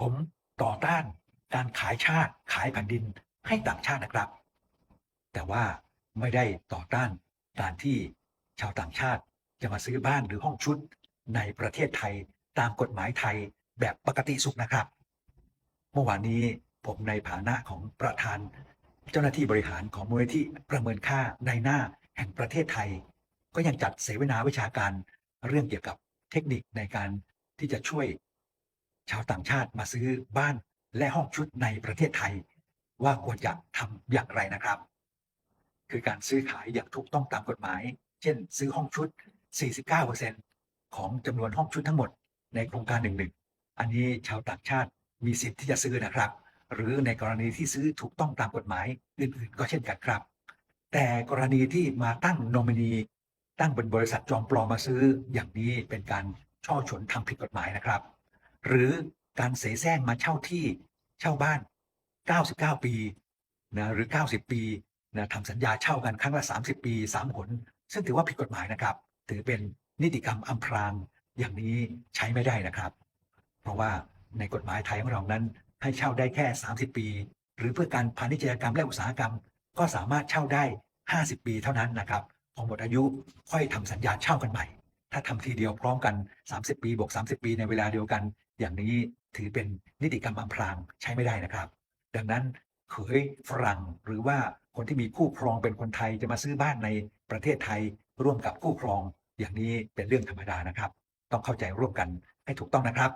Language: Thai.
ผมต่อต้านการขายชาติขายแผ่นดินให้ต่างชาตินะครับ แต่ว่าไม่ได้ต่อต้านการที่ชาวต่างชาติจะมาซื้อบ้านหรือห้องชุดในประเทศไทยตามกฎหมายไทยแบบปกติสุขนะครับ เมื่อวานนี้ผมในฐานะของประธาน เจ้าหน้าที่บริหารของมูลนิธิประเมินค่าในหน้าแห่งประเทศไทย ก็ยังจัดเสวนาวิชาการเรื่องเกี่ยวกับเทคนิคในการที่จะช่วย ชาวต่างชาติมาซื้อบ้านและห้องชุดในประเทศไทย ว่าควรจะทำอย่างไรนะครับ คือการซื้อขายอย่างถูกต้องตามกฎหมาย เช่น ซื้อห้องชุด 49%ของจำนวนห้องชุดทั้งหมดในโครงการหนึ่งๆอันนี้ชาวต่างชาติมีสิทธิ์ที่จะซื้อนะครับ หรือในกรณีที่ซื้อถูกต้องตามกฎหมายอื่นๆ ก็เช่นกันครับ แต่กรณีที่มาตั้งโนมินีตั้งเป็นบริษัทจอมปลอมมาซื้ออย่างนี้เป็นการช่อฉนทำผิดกฎหมายนะครับ หรือการเสแสร้งมาเช่าที่เช่าบ้าน 99 ปีนะหรือ 90 ปีนะทำสัญญาเช่ากันครั้งละ 30 ปี 3 หน ซึ่งถือว่าผิดกฎหมายนะครับ ถือเป็นนิติกรรมอำพรางอย่างนี้ใช้ไม่ได้นะครับ เพราะว่าในกฎหมายไทยของเรานั้น ให้เช่าได้แค่ 30 ปี หรือเพื่อการพาณิชยกรรมและอุตสาหกรรม ก็สามารถเช่าได้ 50 ปีเท่านั้นนะครับพอหมดอายุค่อยทำสัญญาเช่ากันใหม่ ถ้าทำทีเดียวพร้อมกัน 30 ปีบวก 30 ปีในเวลาเดียวกัน อย่างนี้ถือเป็นนิติกรรมอำพรางใช้ไม่ได้นะครับ ดังนั้นเขยฝรั่งหรือว่าคนที่มีคู่ครองเป็นคนไทยจะมาซื้อบ้านในประเทศไทย ร่วมกับคู่ครอง อย่างนี้เป็นเรื่องธรรมดานะครับ ต้องเข้าใจร่วมกันให้ถูกต้องนะครับ